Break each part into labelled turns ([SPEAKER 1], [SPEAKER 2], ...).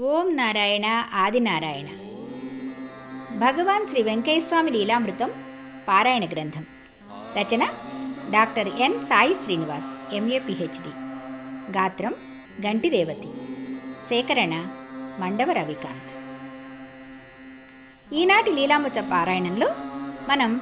[SPEAKER 1] ఓం నారాయణ ఆదినారాయణ భగవాన్ శ్రీ వెంకయ్యస్వామి లీలామృతం పారాయణ గ్రంథం. రచన doctor N Sai Srinivas MA PhD. గాత్రం గంటి రేవతి సేకరణ మండవ రవికాంత్. ఈనాటి లీలామృత పారాయణంలో మనం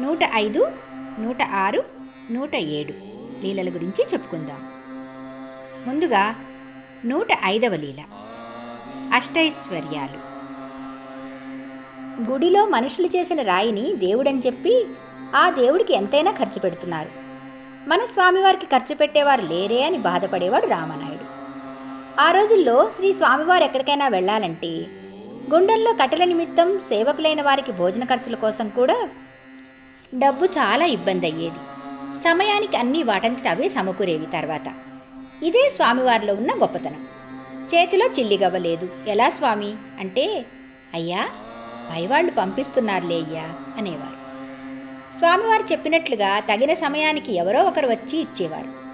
[SPEAKER 1] నూట ఐదు నూట ఆరు నూట ఏడు లీలల గురించి చెప్పుకుందాం. ముందుగా నూట ఐదవ లీల. అష్టైశ్వర్యాలు. గుడిలో మనుషులు చేసిన రాయిని దేవుడని చెప్పి ఆ దేవుడికి ఎంతైనా ఖర్చు పెడుతున్నారు. మన స్వామివారికి ఖర్చు పెట్టేవారు లేరే అని బాధపడేవాడు రామనాయుడు. ఆ రోజుల్లో శ్రీ స్వామివారు ఎక్కడికైనా వెళ్ళాలంటే గుండెల్లో కట్టెల నిమిత్తం సేవకులైన వారికి భోజన ఖర్చుల కోసం కూడా డబ్బు చాలా ఇబ్బంది అయ్యేది. సమయానికి అన్నీ వాటంతట అవే సమకూరేవి తర్వాత. ఇదే స్వామివారిలో ఉన్న గొప్పతనం. చేతిలో చిల్లిగవ్వలేదు ఎలా స్వామి? అంటే అయ్యా పైవాళ్ళు పంపిస్తున్నారులే అయ్యా అనేవారు. స్వామివారు చెప్పినట్లుగా తగిన సమయానికి ఎవరో ఒకరు వచ్చి ఇచ్చేవారు.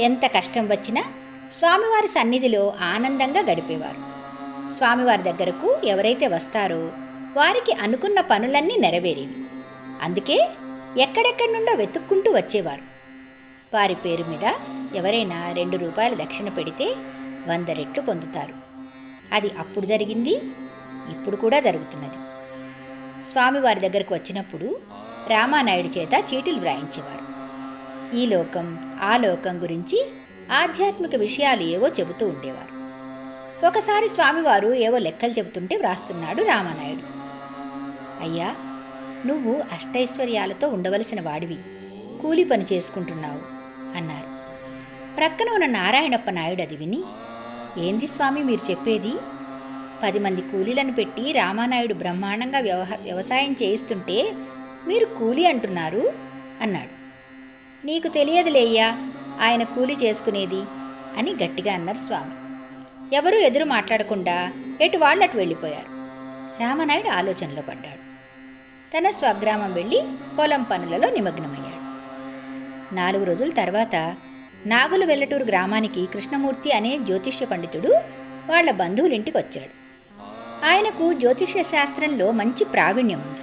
[SPEAKER 1] ఎంత కష్టం వచ్చినా స్వామివారి సన్నిధిలో ఆనందంగా గడిపేవారు. స్వామివారి దగ్గరకు ఎవరైతే వస్తారో వారికి అనుకున్న పనులన్నీ నెరవేరేవి. అందుకే ఎక్కడెక్కడి నుండో వెతుక్కుంటూ వచ్చేవారు. వారి పేరు మీద ఎవరైనా రెండు రూపాయల దక్షిణ పెడితే వంద రెట్లు పొందుతారు. అది అప్పుడు జరిగింది ఇప్పుడు కూడా జరుగుతున్నది. స్వామివారి దగ్గరకు వచ్చినప్పుడు రామానాయుడి చేత చీటీలు వ్రాయించేవారు. ఈ లోకం ఆ లోకం గురించి ఆధ్యాత్మిక విషయాలు ఏవో చెబుతూ ఉండేవారు. ఒకసారి స్వామివారు ఏవో లెక్కలు చెబుతుంటే వ్రాస్తున్నాడు రామానాయుడు. అయ్యా నువ్వు అష్టైశ్వర్యాలతో ఉండవలసిన వాడివి. కూలి పని చేసుకుంటున్నావు అన్నారు. ప్రక్కన ఉన్న నారాయణప్ప నాయుడు అది విని ఏంది స్వామి మీరు చెప్పేది? పది మంది కూలీలను పెట్టి రామానాయుడు బ్రహ్మాండంగా వ్యవహ వ్యవసాయం చేయిస్తుంటే మీరు కూలి అంటున్నారు? అన్నాడు. నీకు తెలియదులేయ్యా ఆయన కూలి చేసుకునేది అని గట్టిగా అన్నారు స్వామి. ఎవరూ ఎదురు మాట్లాడకుండా ఎటు వాళ్ళు అటు వెళ్ళిపోయారు. రామనాయుడు ఆలోచనలో పడ్డాడు. తన స్వగ్రామం వెళ్ళి పొలం పనులలో నిమగ్నమయ్యాడు. నాలుగు రోజుల తర్వాత నాగులు వెల్లటూరు గ్రామానికి కృష్ణమూర్తి అనే జ్యోతిష్య పండితుడు వాళ్ళ బంధువులింటికి వచ్చాడు ఆయనకు జ్యోతిష్య శాస్త్రంలో మంచి ప్రావీణ్యం ఉంది.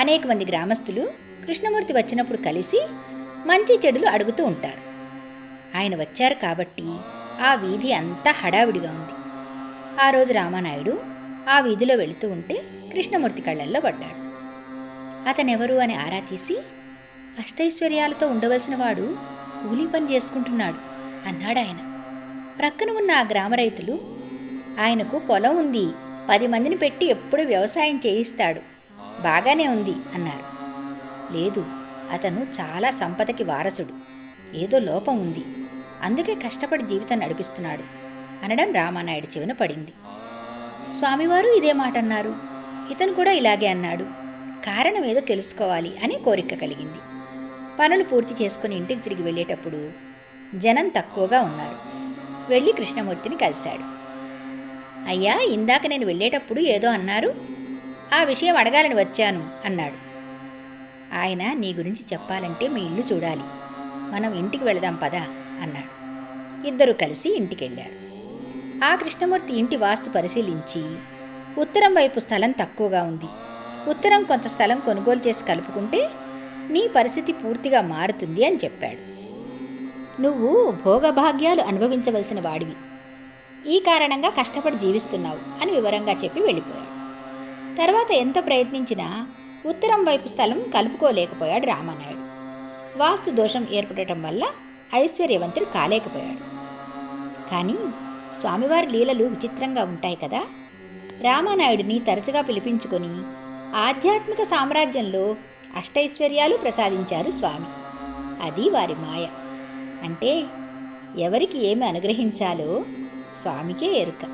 [SPEAKER 1] అనేక మంది గ్రామస్తులు కృష్ణమూర్తి వచ్చినప్పుడు కలిసి మంచి చెడులు అడుగుతూ ఉంటారు. ఆయన వచ్చారు కాబట్టి ఆ వీధి అంతా హడావిడిగా ఉంది. ఆ రోజు రామానాయుడు ఆ వీధిలో వెళుతూ ఉంటే కృష్ణమూర్తి కళ్ళల్లో పడ్డాడు. అతనెవరు అని ఆరా తీసి అష్టైశ్వర్యాలతో ఉండవలసిన వాడు కూలీ పని చేసుకుంటున్నాడు అన్నాడు ఆయన. ప్రక్కన ఉన్న ఆ గ్రామ రైతులు ఆయనకు పొలం ఉంది పది మందిని పెట్టి ఎప్పుడు వ్యవసాయం చేయిస్తాడు బాగానే ఉంది అన్నారు. లేదు అతను చాలా సంపదకి వారసుడు ఏదో లోపం ఉంది అందుకే కష్టపడి జీవితం నడిపిస్తున్నాడు అనడం రామానాయుడు చెవిన పడింది. స్వామివారు ఇదే మాట అన్నారు. ఇతను కూడా ఇలాగే అన్నాడు. కారణం ఏదో తెలుసుకోవాలి అని కోరిక కలిగింది. పనులు పూర్తి చేసుకుని ఇంటికి తిరిగి వెళ్ళేటప్పుడు జనం తక్కువగా ఉన్నారు. వెళ్ళి కృష్ణమూర్తిని కలిశాడు. అయ్యా ఇందాక నేను వెళ్ళేటప్పుడు ఏదో అన్నారు. ఆ విషయం అడగాలని వచ్చాను అన్నాడు. ఆయన నీ గురించి చెప్పాలంటే మీ ఇల్లు చూడాలి. మనం ఇంటికి వెళదాం పదా అన్నాడు. ఇద్దరు కలిసి ఇంటికి వెళ్ళారు ఆ కృష్ణమూర్తి ఇంటి వాస్తు పరిశీలించి ఉత్తరం వైపు స్థలం తక్కువగా ఉంది. ఉత్తరం కొంత స్థలం కొనుగోలు చేసి కలుపుకుంటే నీ పరిస్థితి పూర్తిగా మారుతుంది అని చెప్పాడు. నువ్వు భోగభాగ్యాలు అనుభవించవలసిన వాడివి. ఈ కారణంగా కష్టపడి జీవిస్తున్నావు అని వివరంగా చెప్పి వెళ్ళిపోయాడు. తర్వాత ఎంత ప్రయత్నించినా ఉత్తరం వైపు స్థలం కలుపుకోలేకపోయాడు రామానాయుడు. వాస్తు దోషం ఏర్పడటం వల్ల ఐశ్వర్యవంతుడు కాలేకపోయాడు. కానీ స్వామివారి లీలలు విచిత్రంగా ఉంటాయి కదా. రామానాయుడిని తరచుగా పిలిపించుకొని ఆధ్యాత్మిక సామ్రాజ్యంలో అష్టైశ్వర్యాలు ప్రసాదించారు స్వామి. అది వారి మాయ. అంటే ఎవరికి ఏమి అనుగ్రహించాలో స్వామికే ఎరుక.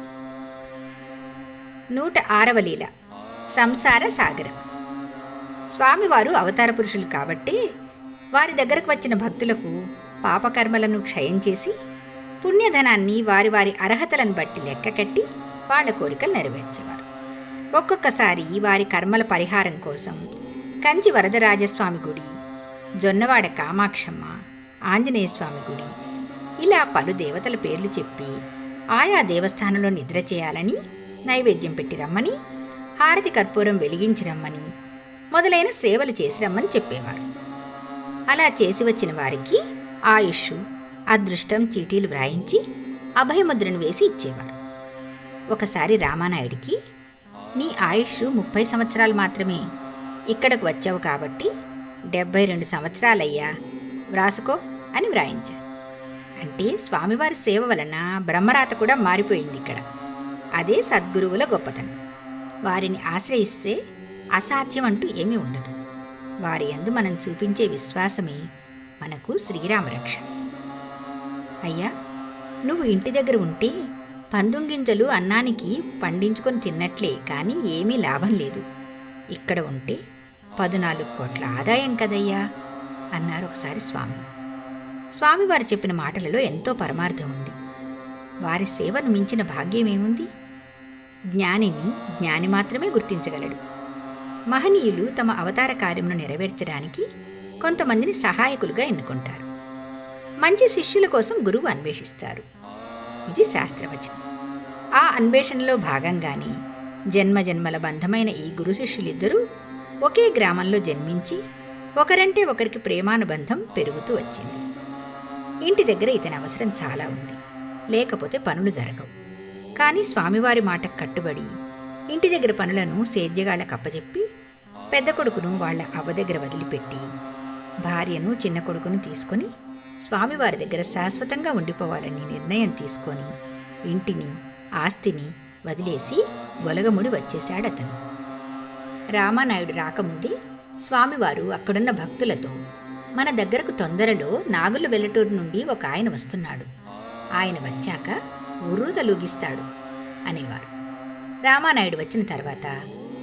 [SPEAKER 1] నూట ఆరవ లీల. సంసార సాగరం. స్వామివారు అవతార పురుషులు కాబట్టి వారి దగ్గరకు వచ్చిన భక్తులకు పాపకర్మలను క్షయం చేసి పుణ్యధనాన్ని వారి వారి అర్హతలను బట్టి లెక్క కట్టి వాళ్ళ కోరికలు నెరవేర్చేవారు. ఒక్కొక్కసారి వారి కర్మల పరిహారం కోసం కంచి వరదరాజస్వామి గుడి జొన్నవాడ కామాక్షమ్మ ఆంజనేయస్వామి గుడి. ఇలా పలు దేవతల పేర్లు చెప్పి ఆయా దేవస్థానంలో నిద్ర చేయాలని నైవేద్యం పెట్టి రమ్మని హారతి కర్పూరం వెలిగించి రమ్మని మొదలైన సేవలు చేసి రమ్మని చెప్పేవారు. అలా చేసి వచ్చిన వారికి ఆయుష్ అదృష్టం చీటీలు వ్రాయించి అభయముద్రను వేసి ఇచ్చేవారు. ఒకసారి రామానాయుడికి నీ ఆయుష్ ముప్పై సంవత్సరాలు మాత్రమే ఇక్కడకు వచ్చావు కాబట్టి డెబ్బై రెండు సంవత్సరాలయ్యా. వ్రాసుకో అని వ్రాయించారు అంటే స్వామివారి సేవ వలన బ్రహ్మరాత కూడా మారిపోయింది ఇక్కడ. అదే సద్గురువుల గొప్పతనం. వారిని ఆశ్రయిస్తే అసాధ్యం అంటూ ఏమీ ఉండదు. వారి యందు మనం చూపించే విశ్వాసమే మనకు శ్రీరామరక్ష అయ్యా నువ్వు ఇంటి దగ్గర ఉంటే పందుంగింజలు అన్నానికి పండించుకొని తిన్నట్లే కానీ ఏమీ లాభం లేదు. ఇక్కడ ఉంటే పదునాలుగు కోట్ల ఆదాయం కదయ్యా అన్నారు ఒకసారి స్వామి. స్వామివారు చెప్పిన మాటలలో ఎంతో పరమార్థం ఉంది. వారి సేవను మించిన భాగ్యమేముంది జ్ఞానిని జ్ఞాని మాత్రమే గుర్తించగలడు. మహనీయులు తమ అవతార కార్యమును నెరవేర్చడానికి కొంతమందిని సహాయకులుగా ఎన్నుకుంటారు. మంచి శిష్యుల కోసం గురువు అన్వేషిస్తారు. ఇది శాస్త్రవచనం. ఆ అన్వేషణలో భాగంగానే జన్మ జన్మల బంధమైన ఈ గురు శిష్యులిద్దరూ ఒకే గ్రామంలో జన్మించి ఒకరంటే ఒకరికి ప్రేమానుబంధం పెరుగుతూ వచ్చింది. ఇంటి దగ్గర ఇతని అవసరం చాలా ఉంది. లేకపోతే పనులు జరగవు. కానీ స్వామివారి మాటకు కట్టుబడి ఇంటి దగ్గర పనులను సేద్యగాళ్ళకు అప్పచెప్పి పెద్ద కొడుకును వాళ్ళ అవ్వ దగ్గర వదిలిపెట్టి భార్యను చిన్న కొడుకును తీసుకొని స్వామివారి దగ్గర శాశ్వతంగా ఉండిపోవాలని నిర్ణయం తీసుకొని ఇంటిని ఆస్తిని వదిలేసి గొలగముడి వచ్చేశాడు అతను రామానాయుడు రాకముందే స్వామివారు అక్కడున్న భక్తులతో మన దగ్గరకు తొందరలో నాగుల వెల్లటూరు నుండి ఒక ఆయన వస్తున్నాడు. ఆయన వచ్చాక ఉర్రూతలూగిస్తాడు అనేవారు. రామానాయుడు వచ్చిన తర్వాత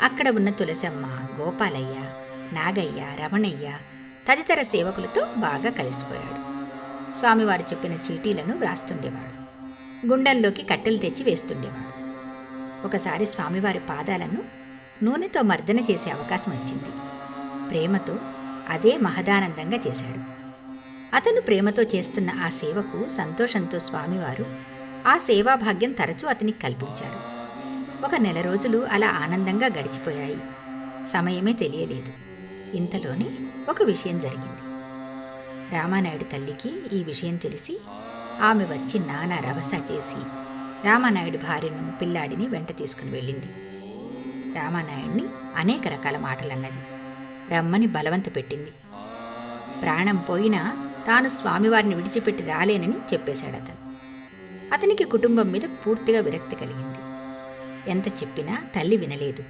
[SPEAKER 1] అక్కడ ఉన్న తులసమ్మ గోపాలయ్య నాగయ్య రమణయ్య తదితర సేవకులతో బాగా కలిసిపోయాడు. స్వామివారు చెప్పిన చీటీలను వ్రాస్తుండేవాడు. గుండెల్లోకి కట్టెలు తెచ్చి వేస్తుండేవాడు. ఒకసారి స్వామివారి పాదాలను నూనెతో మర్దన చేసే అవకాశం వచ్చింది. ప్రేమతో అదే మహదానందంగా చేశాడు. అతను ప్రేమతో చేస్తున్న ఆ సేవకు సంతోషంతో స్వామివారు ఆ సేవాభాగ్యం తరచూ అతనికి కల్పించారు. ఒక నెల రోజులు అలా ఆనందంగా గడిచిపోయాయి. సమయమే తెలియలేదు. ఇంతలోనే ఒక విషయం జరిగింది. రామానాయుడు తల్లికి ఈ విషయం తెలిసి ఆమె వచ్చి నానా రభస చేసి రామానాయుడు భార్యను పిల్లాడిని వెంట తీసుకుని వెళ్ళింది. రామానాయుణ్ణి అనేక రకాల మాటలన్నది. రమ్మని బలవంత పెట్టింది. ప్రాణం పోయినా తాను స్వామివారిని విడిచిపెట్టి రాలేనని చెప్పేశాడు అతను అతనికి కుటుంబం మీద పూర్తిగా విరక్తి కలిగింది. ఎంత చెప్పినా తల్లి వినలేదు.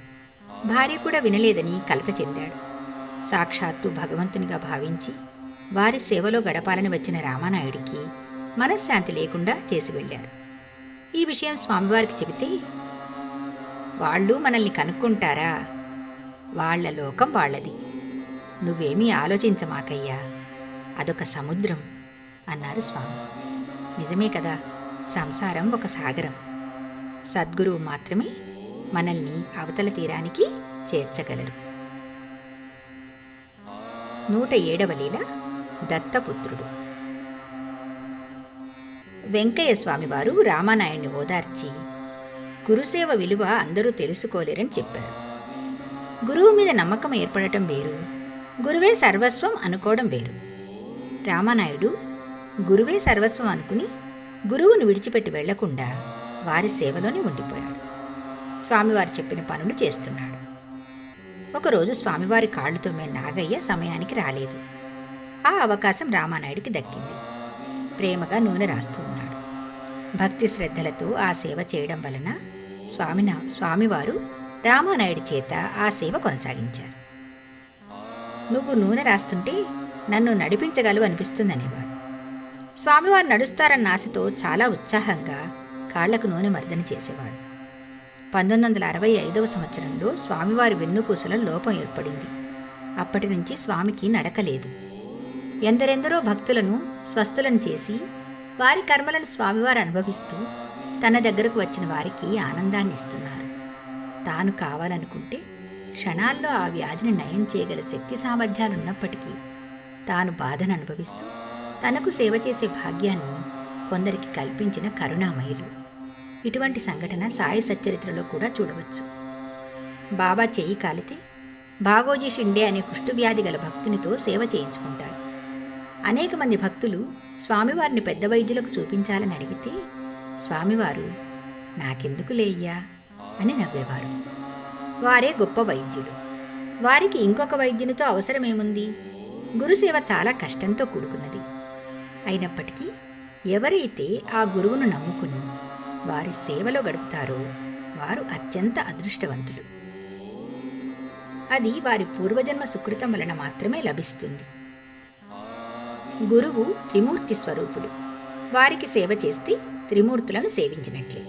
[SPEAKER 1] భార్య కూడా వినలేదని కలత చెందాడు. సాక్షాత్తు భగవంతునిగా భావించి వారి సేవలో గడపాలని వచ్చిన రామానాయుడికి మనశ్శాంతి లేకుండా చేసి వెళ్ళారు. ఈ విషయం స్వామివారికి చెబితే వాళ్ళు మనల్ని కనుక్కుంటారా? వాళ్ళ లోకం వాళ్ళది. నువ్వేమీ ఆలోచించమాకయ్యా. అదొక సముద్రం అన్నారు స్వామి. నిజమే కదా సంసారం ఒక సాగరం. సద్గురువు మాత్రమే మనల్ని అవతల తీరానికి చేర్చగలరు. నూట ఏడవ లీల దత్తపుత్రుడు. వెంకయ్య స్వామివారు రామానాయుడిని ఓదార్చి గురుసేవ విలువ అందరూ తెలుసుకోలేరని చెప్పారు. గురువు మీద నమ్మకం ఏర్పడటం వేరు. గురువే సర్వస్వం అనుకోవడం వేరు. రామానాయుడు గురువే సర్వస్వం అనుకుని గురువును విడిచిపెట్టి వెళ్ళకుండా వారి సేవలోనే ఉండిపోయాడు. స్వామివారు చెప్పిన పనులు చేస్తున్నాడు. ఒకరోజు స్వామివారి కాళ్ళు తోమే నాగయ్య సమయానికి రాలేదు. ఆ అవకాశం రామానాయుడికి దక్కింది. ప్రేమగా నూనె రాస్తూ ఉన్నాడు. భక్తి శ్రద్ధలతో ఆ సేవ చేయడం వలన స్వామిన స్వామివారు రామానాయుడి చేత ఆ సేవ కొనసాగించారు. నువ్వు నూనె రాస్తుంటే నన్ను నడిపించగలవు అనిపిస్తుందనేవారు. స్వామివారు నడుస్తారన్న ఆశతో చాలా ఉత్సాహంగా కాళ్ళకు నూనె మర్దన చేసేవాడు. పంతొమ్మిది వందల అరవై ఐదవ సంవత్సరంలో స్వామివారి వెన్నుపూసలో లోపం ఏర్పడింది. అప్పటి నుంచి స్వామికి నడకలేదు ఎందరెందరో భక్తులను స్వస్థులను చేసి వారి కర్మలను స్వామివారు అనుభవిస్తూ తన దగ్గరకు వచ్చిన వారికి ఆనందాన్ని ఇస్తున్నారు తాను కావాలనుకుంటే క్షణాల్లో ఆ వ్యాధిని నయం చేయగల శక్తి సామర్థ్యాలున్నప్పటికీ తాను బాధను అనుభవిస్తూ తనకు సేవ చేసే భాగ్యాన్ని కొందరికి కల్పించిన కరుణామయులు. ఇటువంటి సంఘటన సాయి సచ్చరిత్రలో కూడా చూడవచ్చు. బాబా చెయ్యి కాలితే భాగోజీ షిండే అనే కుష్ఠువ్యాధి గల భక్తునితో సేవ చేయించుకుంటారు అనేక మంది భక్తులు స్వామివారిని పెద్ద వైద్యులకు చూపించాలని అడిగితే స్వామివారు నాకెందుకు లేయ్యా అని నవ్వేవారు. వారే గొప్ప వైద్యులు. వారికి ఇంకొక వైద్యునితో అవసరమేముంది? గురుసేవ చాలా కష్టంతో కూడుకున్నది. అయినప్పటికీ ఎవరైతే ఆ గురువును నమ్ముకుని వారి సేవలో గడుపుతారో వారు అత్యంత అదృష్టవంతులు. అది వారి పూర్వజన్మ సుకృతం వలన మాత్రమే లభిస్తుంది. గురువు త్రిమూర్తి స్వరూపులు. వారికి సేవ చేస్తే త్రిమూర్తులను సేవించినట్లే.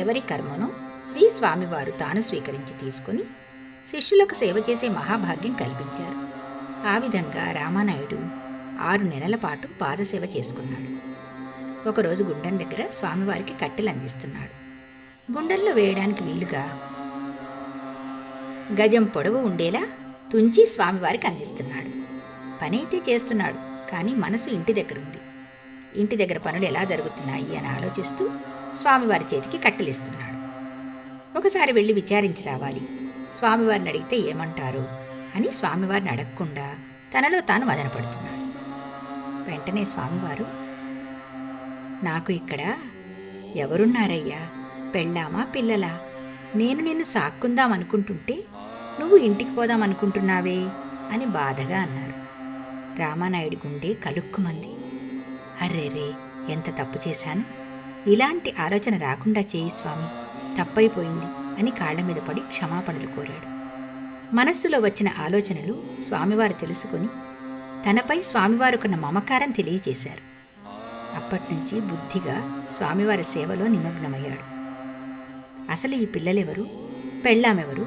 [SPEAKER 1] ఎవరి కర్మను శ్రీ స్వామివారు తాను స్వీకరించి తీసుకుని శిష్యులకు సేవ చేసే మహాభాగ్యం కల్పించారు. ఆ విధంగా రామానాయుడు ఆరు నెలల పాటు పాదసేవ చేసుకున్నాడు. ఒకరోజు గుండం దగ్గర స్వామివారికి కట్టెలు అందిస్తున్నాడు గుండెల్లో వేయడానికి వీలుగా గజం పొడవు ఉండేలా తుంచి స్వామివారికి అందిస్తున్నాడు. పని అయితే చేస్తున్నాడు కానీ మనసు ఇంటి దగ్గర ఉంది ఇంటి దగ్గర పనులు ఎలా జరుగుతున్నాయి అని ఆలోచిస్తూ స్వామివారి చేతికి కట్టెలిస్తున్నాడు. ఒకసారి వెళ్ళి విచారించి రావాలి. స్వామివారిని అడిగితే ఏమంటారు అని స్వామివారిని అడగకుండా తనలో తాను మదనపడుతున్నాడు. వెంటనే స్వామివారు నాకు ఇక్కడ ఎవరున్నారయ్యా? పెళ్ళామా పిల్లలా? నేను నిన్ను సాక్కుందాం అనుకుంటుంటే నువ్వు ఇంటికి పోదాం అనుకుంటున్నావే? అని బాధగా అన్నారు. రామానాయుడి గుండె కలుక్కుమంది. అర్రేరే ఎంత తప్పు చేశాను? ఇలాంటి ఆలోచన రాకుండా చేయి స్వామి తప్పైపోయింది అని కాళ్ళ మీద పడి క్షమాపణలు కోరాడు. మనస్సులో వచ్చిన ఆలోచనలు స్వామివారు తెలుసుకుని తనపై స్వామివారుకున్న మమకారం తెలియచేశారు. అప్పటినుంచి బుద్ధిగా స్వామివారి సేవలో నిమగ్నమయ్యాడు. అసలు ఈ పిల్లలెవరు? పెళ్ళామెవరు?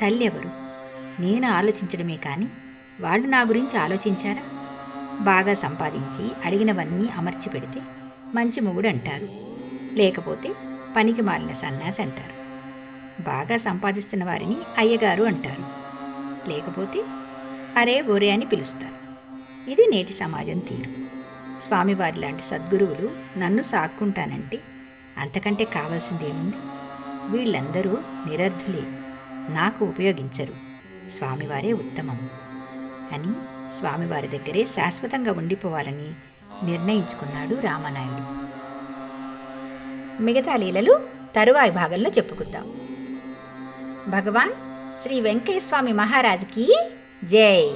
[SPEAKER 1] తల్లెవరు? నేను ఆలోచించడమే కానీ వాళ్ళు నా గురించి ఆలోచించారా? బాగా సంపాదించి అడిగినవన్నీ అమర్చి పెడితే మంచి మొగుడు అంటారు. లేకపోతే పనికి మాలిన సన్యాసి అంటారు. బాగా సంపాదిస్తున్న వారిని అయ్యగారు అంటారు. లేకపోతే అరే ఒరే అని పిలుస్తారు. ఇది నేటి సమాజం తీరు. స్వామివారి లాంటి సద్గురువులు నన్ను సాక్కుంటానంటే అంతకంటే కావాల్సిందేముంది? వీళ్ళందరూ నిరర్ధులే. నాకు ఉపయోగించరు. స్వామివారే ఉత్తమం. అని స్వామివారి దగ్గరే శాశ్వతంగా ఉండిపోవాలని నిర్ణయించుకున్నాడు రామనాయుడు. మిగతా లీలలు తరువాయి భాగంలో చెప్పుకుందాం. భగవాన్ శ్రీ వెంకయ్య మహారాజ్కి జై!